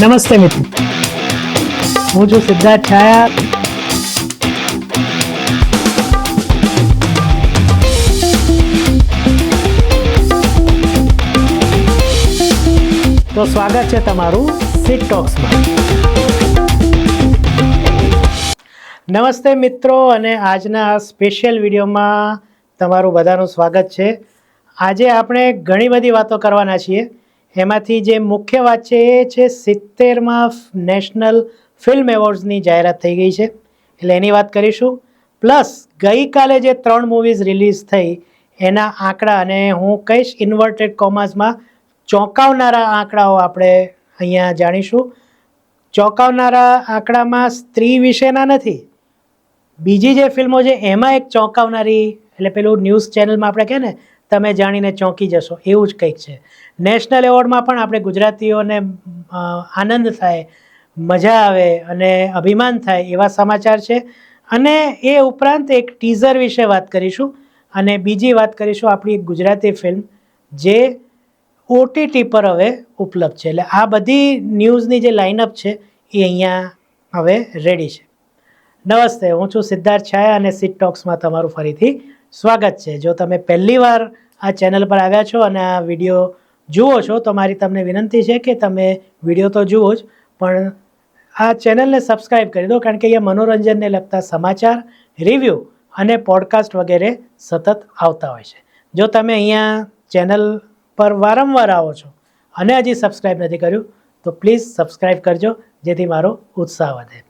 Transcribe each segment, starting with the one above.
નમસ્તે મિત્રો. હું છું સિદ્ધાર્થ છાયા. તો સ્વાગત છે તમારું સિટ ટોક્સમાં નમસ્તે મિત્રો અને આજના સ્પેશિયલ વિડીયોમાં તમારું બધાનું સ્વાગત છે. આજે આપણે ઘણી બધી વાતો કરવાના છીએ. એમાંથી જે મુખ્ય વાત છે એ છે સિત્તેરમાં નેશનલ ફિલ્મ એવોર્ડ્સની જાહેરાત થઈ ગઈ છે. એટલે એની વાત કરીશું. પ્લસ ગઈકાલે જે ત્રણ મૂવીઝ રિલીઝ થઈ, એના આંકડા અને હું કહીશ ઇન્વર્ટેડ કોમર્સમાં ચોંકાવનારા આંકડાઓ આપણે અહીંયા જાણીશું. ચોંકાવનારા આંકડામાં સ્ત્રી વિશેના નથી. બીજી જે ફિલ્મો છે, એમાં એક ચોંકાવનારી, એટલે પેલું ન્યૂઝ ચેનલમાં આપણે કહે ને તમે જાણીને ચોંકી જશો, એવું જ કંઈક છે. નેશનલ એવોર્ડમાં પણ આપણે ગુજરાતીઓને આનંદ થાય, મજા આવે અને અભિમાન થાય એવા સમાચાર છે. અને એ ઉપરાંત એક ટીઝર વિશે વાત કરીશું અને બીજી વાત કરીશું આપણી ગુજરાતી ફિલ્મ જે ઓટીટી પર હવે ઉપલબ્ધ છે. એટલે આ બધી ન્યૂઝની જે લાઇનઅપ છે એ અહીંયા હવે રેડી છે. નમસ્તે, હું છું સિદ્ધાર્થ છાયા અને સિટ ટોક્સમાં તમારું ફરીથી સ્વાગત છે. જો તમે પહેલી વાર આ ચેનલ પર આવ્યા છો અને આ વીડિયો જુઓ છો, તો મારી તમને વિનંતી છે કે તમે વીડિયો તો જુઓ જ, પણ આ ચેનલને સબસ્ક્રાઈબ કરી દો, કારણ કે અહીંયા મનોરંજનને લગતા સમાચાર, રિવ્યૂ અને પોડકાસ્ટ વગેરે સતત આવતા હોય છે. જો તમે અહીંયા ચેનલ પર વારંવાર આવો છો અને હજી સબસ્ક્રાઈબ નથી કર્યું, તો પ્લીઝ સબસ્ક્રાઈબ કરજો, જેથી મારો ઉત્સાહ વધે.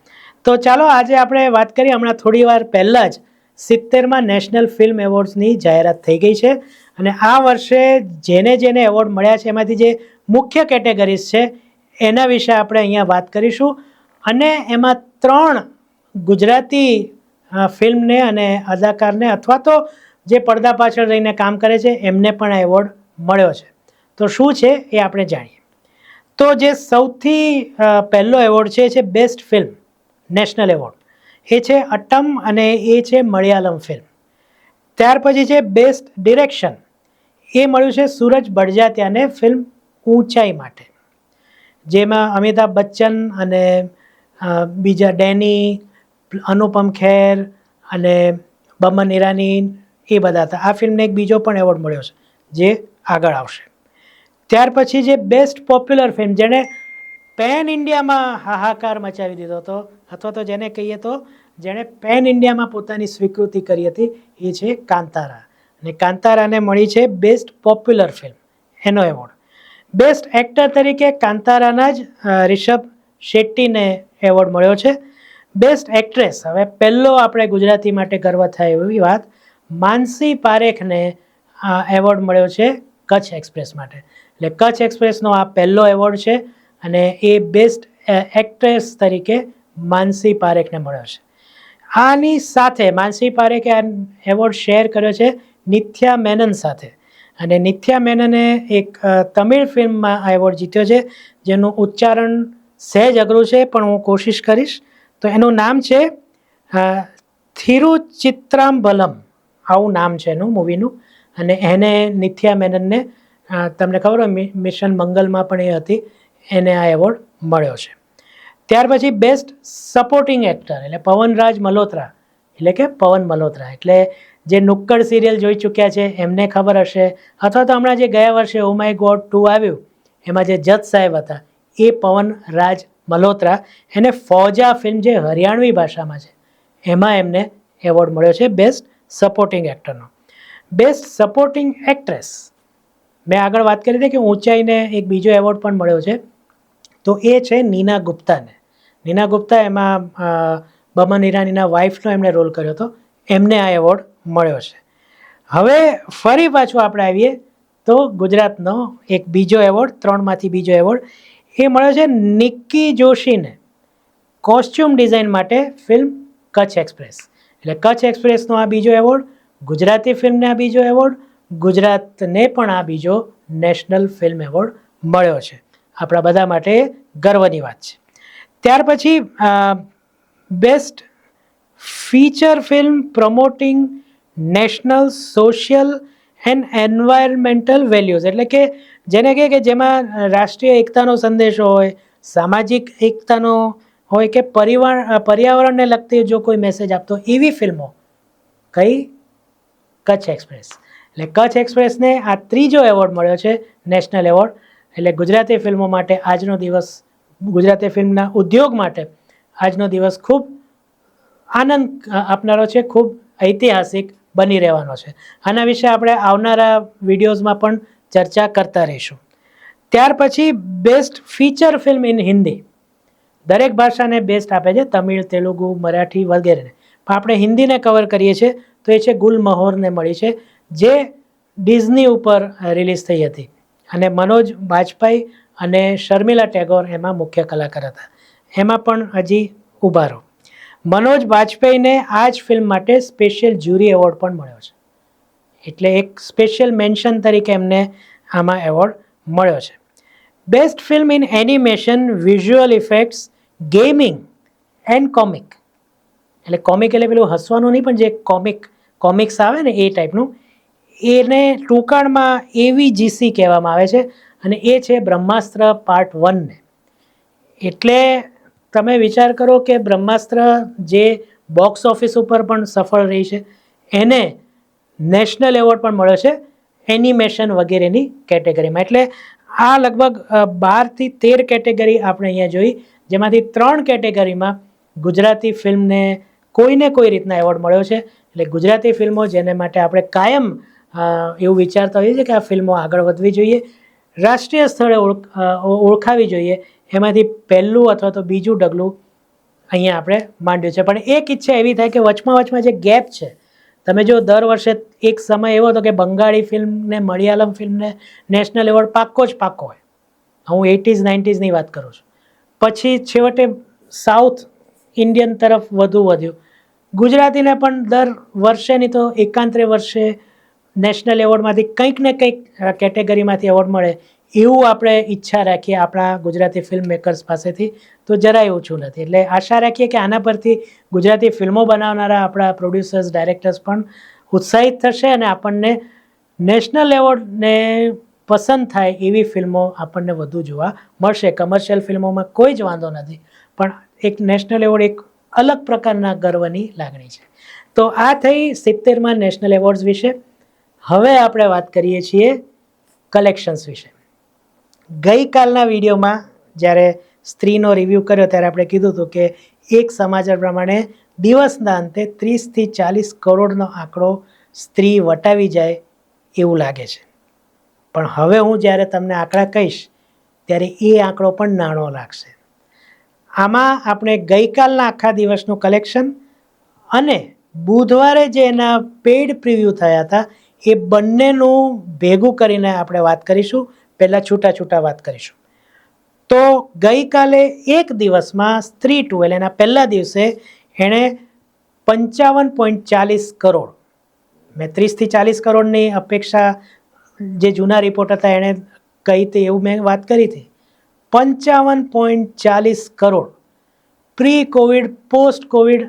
તો ચાલો આજે આપણે વાત કરીએ, હમણાં થોડી વાર પહેલાં જ સિત્તેરમાં નેશનલ ફિલ્મ એવોર્ડ્સની જાહેરાત થઈ ગઈ છે અને આ વર્ષે જેને જેને એવોર્ડ મળ્યા છે એમાંથી જે મુખ્ય કેટેગરીઝ છે એના વિશે આપણે અહીંયા વાત કરીશું. અને એમાં ત્રણ ગુજરાતી ફિલ્મને અને અદાકારને અથવા તો જે પડદા પાછળ રહીને કામ કરે છે એમને પણ આ એવોર્ડ મળ્યો છે. તો શું છે એ આપણે જાણીએ. તો જે સૌથી પહેલો એવોર્ડ છે એ છે બેસ્ટ ફિલ્મ, નેશનલ એવોર્ડ. એ છે અટ્ટમ અને એ છે મલયાલમ ફિલ્મ ત્યાર પછી છે બેસ્ટ ડિરેક્શન એ મળ્યું છે સૂરજ બળજાત્યાને ફિલ્મ ઊંચાઈ માટે. જેમાં અમિતાભ બચ્ચન અને બીજા ડેની, અનુપમ ખેર અને બમન ઈરાની એ બધા હતા. આ ફિલ્મને એક બીજો પણ એવોર્ડ મળ્યો છે, જે આગળ આવશે. ત્યાર પછી જે બેસ્ટ પોપ્યુલર ફિલ્મ જેણે પેન ઇન્ડિયામાં હાહાકાર મચાવી દીધો હતો. અથવા તો જેને કહીએ તો જેણે પેન ઇન્ડિયામાં પોતાની સ્વીકૃતિ કરી હતી. એ છે કાંતારા અને કાંતારાને મળી છે બેસ્ટ પોપ્યુલર ફિલ્મ એનો એવોર્ડ બેસ્ટ એક્ટર તરીકે કાંતારાના જ રિષભ શેટ્ટીને એવોર્ડ મળ્યો છે. બેસ્ટ એક્ટ્રેસ હવે પહેલો આપણે ગુજરાતી માટે ગર્વ થાય એવી વાત, માનસી પારેખને એવોર્ડ મળ્યો છે કચ્છ એક્સપ્રેસ માટે. એટલે કચ્છ એક્સપ્રેસનો આ પહેલો એવોર્ડ છે. અને એ બેસ્ટ એક્ટ્રેસ તરીકે માનસી પારેખને મળ્યો છે. આની સાથે માનસી પારેખે આ એવોર્ડ શેર કર્યો છે નિથ્યા મેનન સાથે. અને નિથ્યા મેનને એક તમિળ ફિલ્મમાં આ એવોર્ડ જીત્યો છે, જેનું ઉચ્ચારણ સહેજ અઘરું છે, પણ હું કોશિશ કરીશ. તો એનું નામ છે થિરુચિત્રામ્બલમ આવું નામ છે એનું મૂવીનું અને એને નિથ્યા મેનનને તમને ખબર હોય મિશન મંગલમાં પણ એ હતી. એને આ એવોર્ડ મળ્યો છે. ત્યાર પછી બેસ્ટ સપોર્ટિંગ એક્ટર એટલે પવનરાજ મલ્હોત્રા, એટલે કે પવન મલ્હોત્રા. એટલે જે નુક્કડ સિરિયલ જોઈ ચૂક્યા છે, એમને ખબર હશે. અથવા તો હમણાં જે ગયા વર્ષે ઓ માય ગોડ ટુ આવ્યું, એમાં જે જજ સાહેબ હતા, એ પવન રાજ મલ્હોત્રા, એને ફૌજા ફિલ્મ જે હરિયાણવી ભાષામાં છે, એમાં એમને એવોર્ડ મળ્યો છે બેસ્ટ સપોર્ટિંગ એક્ટરનો બેસ્ટ સપોર્ટિંગ એક્ટ્રેસ મેં આગળ વાત કરી હતી કે ઊંચાઈને એક બીજો એવોર્ડ પણ મળ્યો છે. તો એ છે નીના ગુપ્તાને. નીના ગુપ્તા એમાં બમન ઈરાનીના વાઇફનો એમણે રોલ કર્યો હતો. એમને આ એવોર્ડ મળ્યો છે. હવે ફરી પાછું આપણે આવીએ તો ગુજરાતનો એક બીજો એવોર્ડ ત્રણમાંથી બીજો એવોર્ડ એ મળ્યો છે નિક્કી જોશીને કોસ્ચ્યુમ ડિઝાઇન માટે ફિલ્મ કચ્છ એક્સપ્રેસ એટલે કચ્છ એક્સપ્રેસનો આ બીજો એવોર્ડ ગુજરાતી ફિલ્મને આ બીજો એવોર્ડ ગુજરાતને પણ આ બીજો નેશનલ ફિલ્મ એવોર્ડ મળ્યો છે. આપણા બધા માટે ગર્વની વાત છે. ત્યાર પછી best feature film promoting national social and environmental values એટલે કે જેને કહે કે જેમાં રાષ્ટ્રીય એકતાનો સંદેશો હોય, સામાજિક એકતાનો હોય કે પરિવાર, પર્યાવરણને લગતી જો કોઈ મેસેજ આપતો એવી ફિલ્મો કઈ? કચ્છ એક્સપ્રેસ. એટલે કચ્છ એક્સપ્રેસને આ ત્રીજો એવોર્ડ મળ્યો છે, નેશનલ એવોર્ડ. એટલે ગુજરાતી ફિલ્મો માટે આજનો દિવસ, ગુજરાતી ફિલ્મના ઉદ્યોગ માટે આજનો દિવસ ખૂબ આનંદ આપનારો છે, ખૂબ ઐતિહાસિક બની રહેવાનો છે. આના વિશે આપણે આવનારા વિડીયોઝમાં પણ ચર્ચા કરતા રહીશું. ત્યાર પછી best feature film in Hindi. દરેક ભાષાને બેસ્ટ આપે છે, તમિળ, તેલુગુ, મરાઠી વગેરેને. પણ આપણે હિન્દીને કવર કરીએ છીએ, તો એ છે ગુલ મહોરને મળી છે, જે ડિઝની ઉપર રિલીઝ થઈ હતી. અને મનોજ બાજપાઈ અને શર્મિલા ટેગોર એમાં મુખ્ય કલાકાર હતા. એમાં પણ હજી ઊભા રહો. મનોજ બાજપેયીને આ જ ફિલ્મ માટે સ્પેશિયલ જ્યુરી એવોર્ડ પણ મળ્યો છે. એટલે એક સ્પેશિયલ મેન્શન તરીકે એમને આમાં એવોર્ડ મળ્યો છે. Best film in animation, visual effects, gaming and comic. એટલે કોમિક એટલે પેલું હસવાનું નહીં, પણ જે કોમિક, કોમિક્સ આવે ને એ ટાઈપનું એને ટૂંકાણમાં એવી જીસી કહેવામાં આવે છે અને એ છે બ્રહ્માસ્ત્ર પાર્ટ વનને. એટલે તમે વિચાર કરો કે બ્રહ્માસ્ત્ર જે બોક્સ ઓફિસ ઉપર પણ સફળ રહી છે, એને નેશનલ એવોર્ડ પણ મળ્યો છે એનિમેશન વગેરેની કેટેગરીમાં. એટલે આ લગભગ બારથી તેર કેટેગરી આપણે અહીંયા જોઈ, જેમાંથી ત્રણ કેટેગરીમાં ગુજરાતી ફિલ્મને કોઈને કોઈ રીતના એવોર્ડ મળ્યો છે. એટલે ગુજરાતી ફિલ્મો જેને માટે આપણે કાયમ એવું વિચારતા હોઈએ છીએ કે આ ફિલ્મો આગળ વધવી જોઈએ. રાષ્ટ્રીય ઓળખ ઓળખાવી જોઈએ. એમાંથી પહેલું અથવા તો બીજું ડગલું અહીંયા આપણે માંડ્યું છે. પણ એક ઈચ્છા એવી થાય કે વચમાં વચમાં જે ગેપ છે, તમે જો દર વર્ષે એક સમય એવો હતો કે બંગાળી ફિલ્મને, મલયાલમ ફિલ્મને નેશનલ એવોર્ડ પાક્કો જ પાક્કો હોય. હું એટીઝ નાઇન્ટીઝની વાત કરું છું. પછી છેવટે સાઉથ ઇન્ડિયન તરફ વધુ વધ્યું. ગુજરાતીને પણ દર વર્ષેની તો એકાંતરે વર્ષે નેશનલ એવોર્ડમાંથી કંઈક ને કંઈક કેટેગરીમાંથી એવોર્ડ મળે એવું આપણે ઈચ્છા રાખીએ આપણા ગુજરાતી ફિલ્મ મેકર્સ પાસેથી. તો જરાય ઓછું નથી. એટલે આશા રાખીએ કે આના પરથી ગુજરાતી ફિલ્મો બનાવનારા આપણા પ્રોડ્યુસર્સ ડાયરેક્ટર્સ પણ ઉત્સાહિત થશે અને આપણને નેશનલ એવોર્ડને પસંદ થાય એવી ફિલ્મો આપણને વધુ જોવા મળશે. કમર્શિયલ ફિલ્મોમાં કોઈ જ વાંધો નથી. પણ એક નેશનલ એવોર્ડ એક અલગ પ્રકારના ગર્વની લાગણી છે. તો આ થઈ સિત્તેરમાં નેશનલ એવોર્ડ્સ વિશે. હવે આપણે વાત કરીએ છીએ કલેક્શન્સ વિશે. ગઈકાલના વિડીયોમાં જ્યારે સ્ત્રીનો રિવ્યૂ કર્યો ત્યારે આપણે કીધું હતું કે એક સમાચાર પ્રમાણે દિવસના અંતે ત્રીસથી ચાલીસ કરોડનો આંકડો સ્ત્રી વટાવી જાય એવું લાગે છે. પણ હવે હું જ્યારે તમને આંકડા કહીશ, ત્યારે એ આંકડો પણ નાનો લાગશે. આમાં આપણે ગઈકાલના આખા દિવસનું કલેક્શન અને બુધવારે જે એના પેઈડ પ્રિવ્યૂ થયા હતા એ બંનેનું ભેગું કરીને આપણે વાત કરીશું. પહેલાં છૂટા છૂટા વાત કરીશું. તો ગઈકાલે એક દિવસમાં સ્ત્રી ટ્વેલ, એના પહેલા દિવસે એણે પંચાવન પોઈન્ટ ચાલીસ કરોડ, મેં ત્રીસથી ચાલીસ કરોડની અપેક્ષા, જે જૂના રિપોર્ટ હતા એણે કહી હતી એવું મેં વાત કરી હતી. પંચાવન પોઈન્ટ ચાલીસ crore. Pre covid, post covid,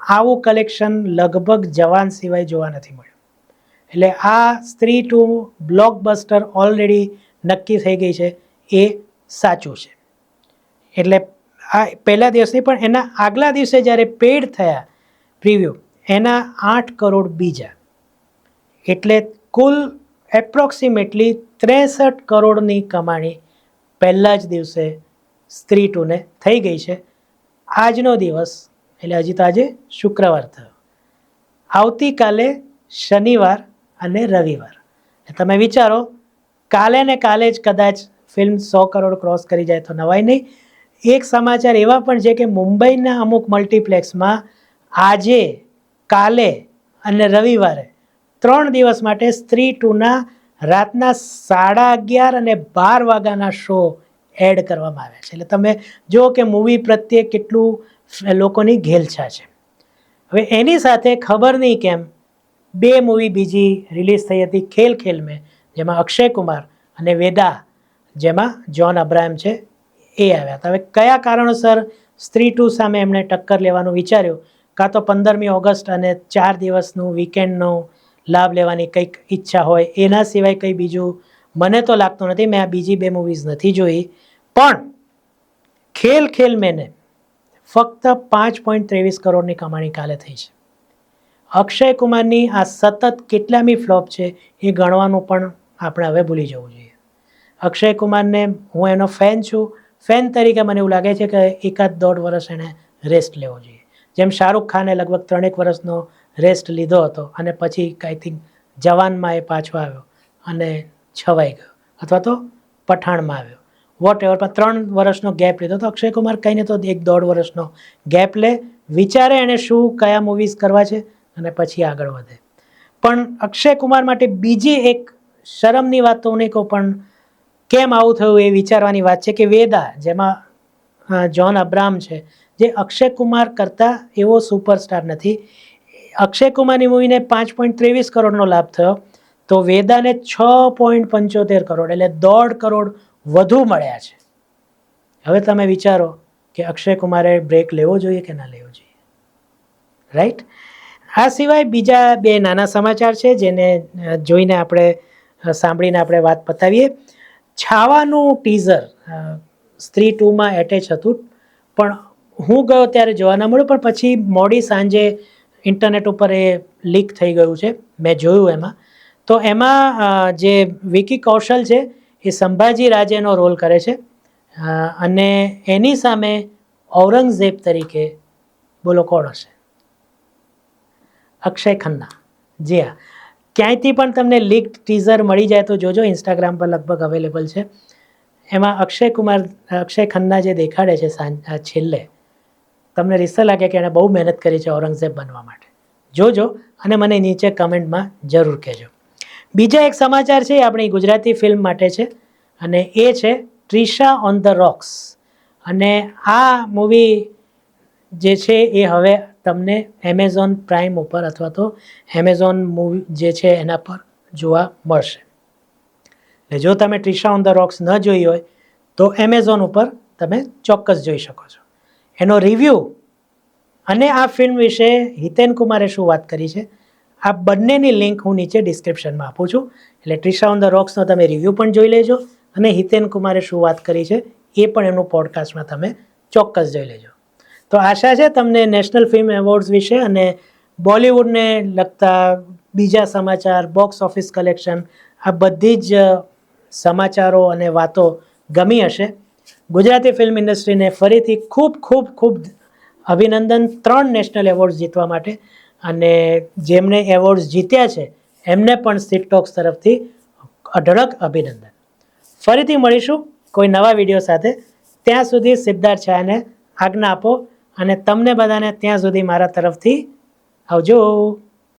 આવું કલેક્શન લગભગ જવાન સિવાય જોવા નથી મળ્યું. એટલે આ સ્ત્રી ટુ બ્લોકબસ્ટર ઓલરેડી નક્કી થઈ ગઈ છે. એ સાચું છે. એટલે આ પહેલા દિવસની પણ એના આગલા દિવસે જ્યારે પેડ થયા પ્રિવ્યૂ એના આઠ કરોડ બીજા. એટલે કુલ એપ્રોક્સિમેટલી ત્રેસઠ કરોડની કમાણી પહેલા જ દિવસે સ્ત્રી ટુને થઈ ગઈ છે. આજનો દિવસ, એટલે હજી તો આજે શુક્રવાર થયો. આવતીકાલે શનિવાર અને રવિવાર. તમે વિચારો, કાલે ને કાલે જ કદાચ ફિલ્મ સો કરોડ ક્રોસ કરી જાય તો નવાય નહીં. એક સમાચાર એવા પણ છે કે મુંબઈના અમુક મલ્ટીપ્લેક્સમાં આજે, કાલે અને રવિવારે ત્રણ દિવસ માટે સ્ત્રી ટુના રાતના સાડા અગિયાર અને બાર વાગ્યાના શો એડ કરવામાં આવ્યા છે. એટલે તમે જુઓ કે મૂવી પ્રત્યે કેટલું લોકોની ઘેલછા છે. હવે એની સાથે ખબર નહીં કેમ બે મૂવી બીજી રિલીઝ થઈ હતી ખેલ ખેલ મેં જેમાં અક્ષય કુમાર અને વેદા, જેમાં જ્હોન અબ્રાહમ છે, એ આવ્યા હતા. હવે કયા કારણોસર સ્ત્રી ટુ સામે એમણે ટક્કર લેવાનું વિચાર્યું? કાં તો પંદરમી ઓગસ્ટ અને ચાર દિવસનું વીકેન્ડનો લાભ લેવાની કંઈક ઈચ્છા હોય, એના સિવાય કંઈ બીજું મને તો લાગતું નથી, મેં આ બીજી બે મૂવીઝ નથી જોઈ. પણ ખેલ ખેલ મેને ફક્ત પાંચ પોઈન્ટ ત્રેવીસ કરોડની કમાણી કાલે થઈ છે. અક્ષય કુમારની આ સતત કેટલામી ફ્લોપ છે એ ગણવાનું પણ આપણે હવે ભૂલી જવું જોઈએ. અક્ષય કુમારને હું એનો ફેન છું. ફેન તરીકે મને એવું લાગે છે કે એકાદ દોઢ વર્ષ એણે રેસ્ટ લેવો જોઈએ. જેમ શાહરૂખ ખાને લગભગ ત્રણેક વર્ષનો રેસ્ટ લીધો હતો અને પછી આઈ થિંક જવાનમાં એ પાછો આવ્યો અને છવાઈ ગયો અથવા તો પઠાણમાં આવ્યો. વોટ એવર પણ ત્રણ વર્ષનો ગેપ લીધો તો અક્ષય કુમાર કહીને તો એક દોઢ વર્ષનો ગેપ લે. વિચારે એણે શું, કયા મૂવીઝ કરવા છે? અને પછી આગળ વધે. પણ અક્ષય કુમાર માટે બીજી એક શરમની વાત તો નહીં કહું, પણ કેમ આવું થયું એ વિચારવાની વાત છે કે વેદા, જેમાં જ્હોન અબ્રામ છે, જે અક્ષય કુમાર કરતાં એવો સુપરસ્ટાર નથી. અક્ષય કુમારની મૂવીને પાંચ પોઈન્ટ ત્રેવીસ કરોડનો લાભ થયો, તો વેદાને છ પોઈન્ટ પંચોતેર કરોડ, એટલે દોઢ કરોડ વધુ મળ્યા છે. હવે તમે વિચારો કે અક્ષય કુમારે બ્રેક લેવો જોઈએ કે ના લેવો જોઈએ? રાઈટ? આ સિવાય બીજા બે નાના સમાચાર છે જેને જોઈને આપણે સાંભળીને આપણે વાત પતાવીએ. છાવાનું ટીઝર સ્ત્રી ટુમાં એટેચ હતું. પણ હું ગયો ત્યારે જોવા ન મળ્યું, પણ પછી મોડી સાંજે ઇન્ટરનેટ ઉપર એ લીક થઈ ગયું છે. મેં જોયું એમાં. તો એમાં જે વિકી કૌશલ છે, એ સંભાજી રાજેનો રોલ કરે છે. અને એની સામે ઔરંગઝેબ તરીકે બોલો કોણ હશે? અક્ષય ખન્ના. જી હા. ક્યાંયથી પણ તમને લીક ટીઝર મળી જાય તો જોજો ઇન્સ્ટાગ્રામ પર લગભગ અવેલેબલ છે. એમાં અક્ષય કુમાર, અક્ષય ખન્ના જે દેખાડે છે છેલ્લે, તમને રીસા લાગે કે એણે બહુ મહેનત કરી છે ઔરંગઝેબ બનવા માટે. જોજો અને મને નીચે કમેન્ટમાં જરૂર કહેજો. બીજા એક સમાચાર છે એ આપણી ગુજરાતી ફિલ્મ માટે છે અને એ છે ટ્રિશા ઓન ધ રોક્સ. અને આ મૂવી જે છે એ હવે તમને એમેઝોન પ્રાઇમ ઉપર અથવા તો એમેઝોન મૂવી જે છે એના પર જોવા મળશે. એટલે જો તમે ટ્રિશા ઓન ધ રોક્સ ન જોઈ હોય, તો એમેઝોન ઉપર તમે ચોક્કસ જોઈ શકો છો. એનો રિવ્યૂ અને આ ફિલ્મ વિશે હિતેન કુમારે શું વાત કરી છે, આ બંનેની લિંક હું નીચે ડિસ્ક્રિપ્શનમાં આપું છું. એટલે ટ્રિશા ઓન ધ રોક્સનો તમે રિવ્યૂ પણ જોઈ લેજો અને હિતેન કુમારે શું વાત કરી છે, એ પણ એમનું પોડકાસ્ટમાં તમે ચોક્કસ જોઈ લેજો. તો આશા છે તમને નેશનલ ફિલ્મ એવોર્ડ્સ વિશે અને બોલિવૂડને લગતા બીજા સમાચાર, બોક્સ ઓફિસ કલેક્શન, આ બધી જ સમાચારો અને વાતો ગમી હશે. ગુજરાતી ફિલ્મ ઇન્ડસ્ટ્રીને ફરીથી ખૂબ ખૂબ ખૂબ અભિનંદન ત્રણ નેશનલ એવોર્ડ્સ જીતવા માટે અને જેમને એવોર્ડ્સ જીત્યા છે, એમને પણ સીટ ટોક્સ તરફથી અઢળક અભિનંદન. ફરીથી મળીશું કોઈ નવા વીડિયો સાથે. ત્યાં સુધી સિદ્ધાર્થ શાહને આજ્ઞા આપો. અને તમને બધાને ત્યાં સુધી મારા તરફથી આવજો.